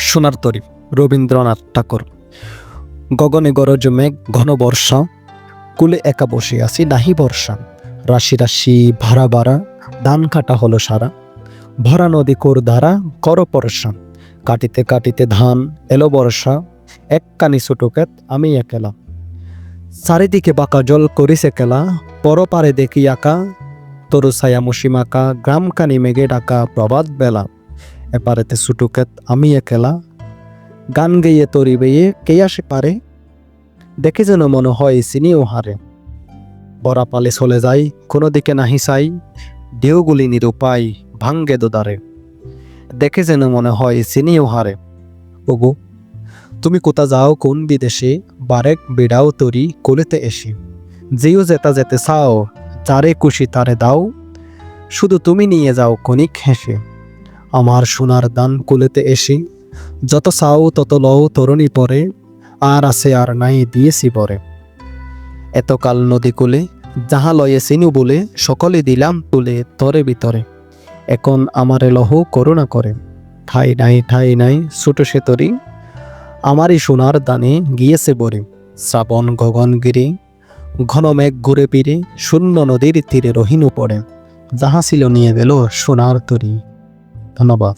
সোনার তরী, রবীন্দ্রনাথ ঠাকুর। গগনে গরজ মেঘ ঘন বর্ষা, কুলে একা বসে আছি নাহি বর্ষা। রাশি রাশি ভাড়া বাড়া, ধান কাটা হলো সারা। ভরা নদী কোর ধারা, কর পরশা। কাটিতে কাটিতে ধান এলো বর্ষা এক কানি ছোটকেত আমি একেলা। চারিদিকে বাঁকা জল করিছে কেলা পরপারে দেখি আঁকা। তরু ছায়া মুসিমাকা গ্রাম কানি মেঘে ডাকা প্রভাত বেলা। এপারেতে সুটুকেত আমি একেলা গান গেয়ে তরি বেয়ে কে আসে পারে? দেখে যেন মনে হয় চিনিও হারে। বরা পালে চলে যাই, কোনো দিকে নাহি চাই ঢেউগুলি নিরুপায় ভাঙ্গে দোদারে দেখে যেন মনে হয় চিনিও হারে। ওগো, তুমি কোথা যাও, কোন বিদেশে, বারেক বিড়াও তরি, কোলেতে এসে। যেও যেতা যেতে চাও, যারে খুশি তারে দাও। শুধু তুমি নিয়ে যাও, কণিক হেসে। আমার সোনার দান কুলেতে এসি, যত চাও তত লও তরুণী পরে, আর আছে আর নাই দিয়েছি পরে। এতকাল নদী কুলে, যাহা লয়ে চিনু বলে, সকলে দিলাম তুলে তরে ভিতরে। এখন আমারে লহ করুণা করে। ঠাই নাই ঠাই নাই, ছোট সে তরি, আমারই সোনার দানে গিয়েছে বরে। শ্রাবণ গগনগিরি ঘন মেঘ ঘুরে ফিরে, শূন্য নদীর তীরে রহিনু পড়ে। যাহা ছিল নিয়ে গেল সোনার তরি। ধন্যবাদ।